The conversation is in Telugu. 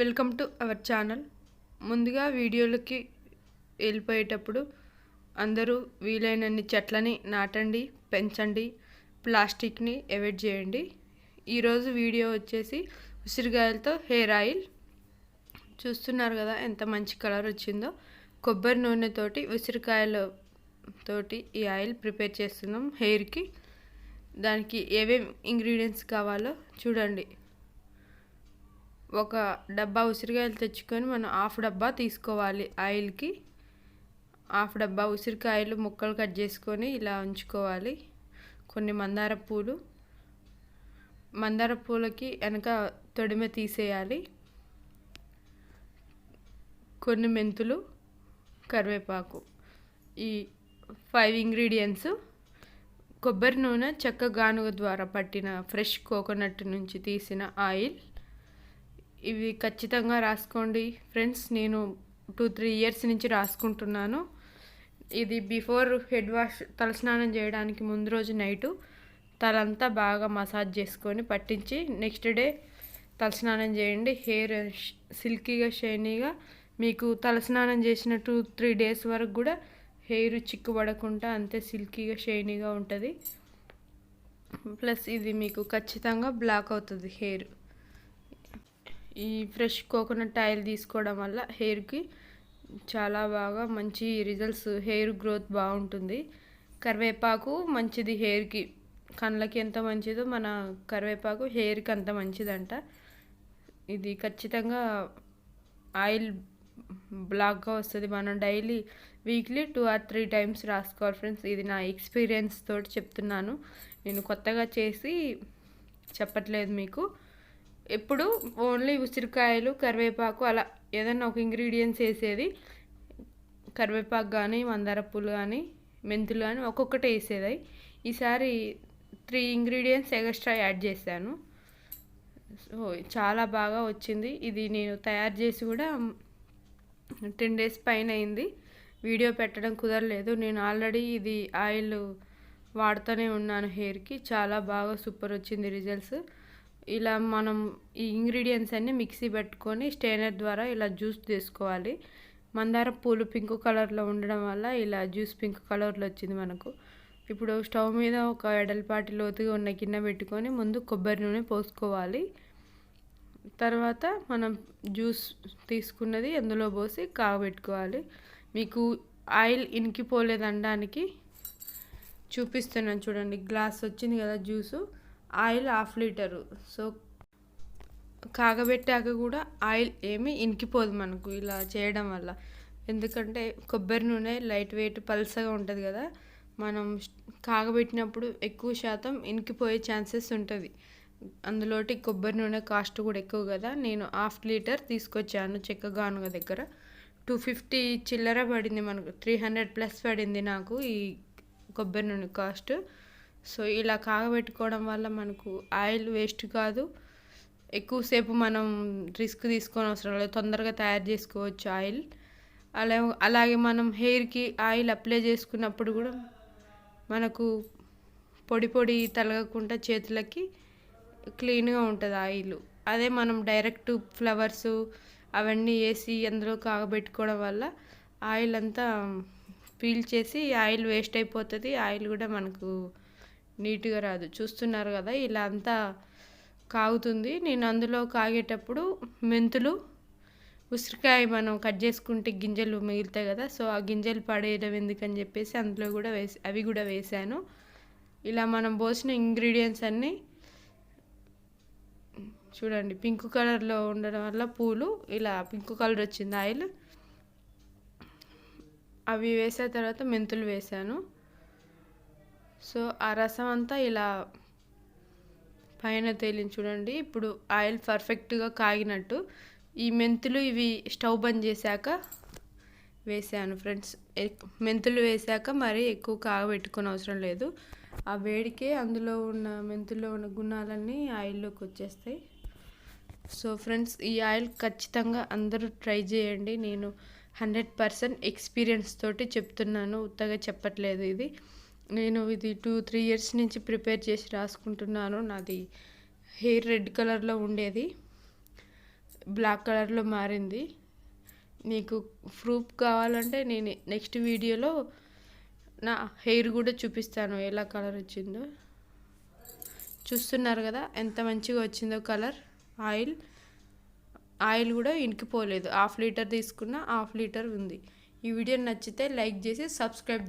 Welcome to our channel. ముందుగా వీడియోలకి వెళ్ళిపోయేటప్పుడు అందరూ వీలైనన్ని చెట్లని నాటండి పెంచండి ప్లాస్టిక్ని అవాయిడ్ చేయండి. ఈరోజు వీడియో వచ్చేసి ఉసిరికాయలతో హెయిర్ ఆయిల్. చూస్తున్నారు కదా ఎంత మంచి కలర్ వచ్చిందో. కొబ్బరి నూనెతోటి ఉసిరికాయలతోటి ఈ ఆయిల్ ప్రిపేర్ చేస్తున్నాం హెయిర్కి. దానికి ఏమేమి ఇంగ్రీడియంట్స్ కావాలో చూడండి. ఒక డబ్బా ఉసిరికాయలు తెచ్చుకొని మనం హాఫ్ డబ్బా తీసుకోవాలి ఆయిల్కి. హాఫ్ డబ్బా ఉసిరికాయలు ముక్కలు కట్ చేసుకొని ఇలా ఉంచుకోవాలి. కొన్ని మందార పూలు. మందార పూలకి వెనక తొడిమె తీసేయాలి. కొన్ని మెంతులు కరివేపాకు. ఈ ఫైవ్ ఇంగ్రీడియంట్స్ కొబ్బరి నూనె చెక్క గానుగ ద్వారా పట్టిన ఫ్రెష్ కోకోనట్ నుంచి తీసిన ఆయిల్ ఇవి ఖచ్చితంగా రాసుకోండి. ఫ్రెండ్స్ నేను టూ త్రీ ఇయర్స్ నుంచి రాసుకుంటున్నాను. ఇది బిఫోర్ హెడ్ వాష్ తలస్నానం చేయడానికి ముందు రోజు నైటు తలంతా బాగా మసాజ్ చేసుకొని పట్టించి నెక్స్ట్ డే తలస్నానం చేయండి. హెయిర్ సిల్కీగా షైనీగా మీకు తలస్నానం చేసిన టూ త్రీ డేస్ వరకు కూడా హెయిర్ చిక్కుపడకుండా అంతే సిల్కీగా షైనీగా ఉంటుంది. ప్లస్ ఇది మీకు ఖచ్చితంగా బ్లాక్ అవుతుంది హెయిర్ ఈ ఫ్రెష్ కోకోనట్ ఆయిల్ తీసుకోవడం వల్ల హెయిర్కి చాలా బాగా మంచి రిజల్ట్స్ హెయిర్ గ్రోత్ బాగుంటుంది. కరివేపాకు మంచిది హెయిర్కి. కళ్ళకి ఎంత మంచిదో మన కరివేపాకు హెయిర్కి అంత మంచిదంట. ఇది ఖచ్చితంగా ఆయిల్ బ్లాక్గా వస్తుంది. మనం daily weekly two or three times రాసుకోవాలి ఫ్రెండ్స్. ఇది నా ఎక్స్పీరియన్స్ తోటి చెప్తున్నాను. నేను కొత్తగా చేసి చెప్పట్లేదు మీకు. ఎప్పుడు ఓన్లీ ఉసిరికాయలు కరివేపాకు అలా ఏదైనా ఒక ఇంగ్రీడియంట్స్ వేసేది. కరివేపాకు కానీ మందార పూలు కానీ మెంతులు కానీ ఒక్కొక్కటి వేసేది. ఈసారి త్రీ ఇంగ్రీడియంట్స్ ఎక్స్ట్రా యాడ్ చేశాను. సో చాలా బాగా వచ్చింది. ఇది నేను తయారు చేసి కూడా టెన్ డేస్ పైన అయింది. వీడియో పెట్టడం కుదరలేదు. నేను ఆల్రెడీ ఇది ఆయిల్ వాడుతూనే ఉన్నాను హెయిర్కి. చాలా బాగా సూపర్ వచ్చింది రిజల్ట్స్. ఇలా మనం ఈ ఇంగ్రీడియంట్స్ అన్నీ మిక్సీ పెట్టుకొని స్టెయినర్ ద్వారా ఇలా జ్యూస్ తీసుకోవాలి. మందార పూలు పింక్ కలర్లో ఉండడం వల్ల ఇలా జ్యూస్ పింక్ కలర్లో వచ్చింది మనకు. ఇప్పుడు స్టవ్ మీద ఒక ఎడల్పాటి లోతుగా ఉన్న గిన్నె పెట్టుకొని ముందు కొబ్బరి నూనె పోసుకోవాలి. తర్వాత మనం జ్యూస్ తీసుకున్నది అందులో పోసి కాగబెట్టుకోవాలి. మీకు ఆయిల్ ఇనికిపోలేదనడానికి చూపిస్తున్నాను చూడండి. గ్లాస్ వచ్చింది కదా juice oil half litre. So కాగబెట్టాక కూడా ఆయిల్ ఏమీ ఇనికిపోదు మనకు ఇలా చేయడం వల్ల. ఎందుకంటే కొబ్బరి నూనె లైట్ వెయిట్ పల్సగా ఉంటుంది కదా మనం కాగబెట్టినప్పుడు ఎక్కువ శాతం ఇనికిపోయే ఛాన్సెస్ ఉంటుంది. అందులోటి కొబ్బరి నూనె కాస్ట్ కూడా ఎక్కువ కదా నేను హాఫ్ లీటర్ తీసుకొచ్చాను చెక్కగానుగ దగ్గర. టూ ఫిఫ్టీ చిల్లర పడింది మనకు త్రీ హండ్రెడ్ ప్లస్ పడింది నాకు ఈ కొబ్బరి నూనె కాస్ట్. సో ఇలా కాగబెట్టుకోవడం వల్ల మనకు ఆయిల్ వేస్ట్ కాదు. ఎక్కువసేపు మనం రిస్క్ తీసుకొని అవసరం లేదు. తొందరగా తయారు చేసుకోవచ్చు ఆయిల్. అలా అలాగే మనం హెయిర్కి ఆయిల్ అప్లై చేసుకున్నప్పుడు కూడా మనకు పొడి పొడి తలగకుండా చేతులకి క్లీన్గా ఉంటుంది ఆయిల్. అదే మనం డైరెక్ట్ ఫ్లవర్స్ అవన్నీ వేసి అందులో కాగబెట్టుకోవడం వల్ల ఆయిల్ అంతా పీల్ చేసి ఆయిల్ వేస్ట్ అయిపోతుంది. ఆయిల్ కూడా మనకు నీట్గా రాదు. చూస్తున్నారు కదా ఇలా అంతా కాగుతుంది. నేను అందులో కాగేటప్పుడు మెంతులు ఉసిరికాయ మనం కట్ చేసుకుంటే గింజలు మిగులుతాయి కదా సో ఆ గింజలు పడేయడం ఎందుకని చెప్పేసి అందులో కూడా వేసి అవి కూడా వేసాను. ఇలా మనం పోసిన ఇంగ్రీడియంట్స్ అన్నీ చూడండి పింక్ కలర్లో ఉండడం వల్ల పూలు ఇలా పింక్ కలర్ వచ్చింది ఆయిల్. అవి వేసిన తర్వాత మెంతులు వేసాను. సో ఆ రసం అంతా ఇలా పైన తేలింది చూడండి. ఇప్పుడు ఆయిల్ పర్ఫెక్ట్గా కాగినట్టు ఈ మెంతులు ఇవి స్టవ్ బంద్ చేశాక వేసాను ఫ్రెండ్స్. మెంతులు వేసాక మరి ఎక్కువ కాగబెట్టుకుని అవసరం లేదు. ఆ వేడికే అందులో ఉన్న మెంతుల్లో ఉన్న గుణాలన్నీ ఆయిల్లోకి వచ్చేస్తాయి. సో ఫ్రెండ్స్ ఈ ఆయిల్ ఖచ్చితంగా అందరూ ట్రై చేయండి. నేను హండ్రెడ్ పర్సెంట్ ఎక్స్పీరియన్స్ తోటి చెప్తున్నాను. ఉత్తగా చెప్పట్లేదు ఇది. నేను ఇది టూ త్రీ ఇయర్స్ నుంచి ప్రిపేర్ చేసి రాసుకుంటున్నాను. నాది హెయిర్ రెడ్ కలర్లో ఉండేది. బ్లాక్ కలర్లో మారింది. నీకు ప్రూఫ్ కావాలంటే నేను నెక్స్ట్ వీడియోలో నా హెయిర్ కూడా చూపిస్తాను. ఎలా కలర్ వచ్చిందో. చూస్తున్నారు కదా ఎంత మంచిగా వచ్చిందో కలర్ ఆయిల్ ఆయిల్ కూడా ఇంకిపోలేదు. హాఫ్ లీటర్ తీసుకున్న హాఫ్ లీటర్ ఉంది. ఈ వీడియో నచ్చితే లైక్ చేసి సబ్స్క్రైబ్ చేసి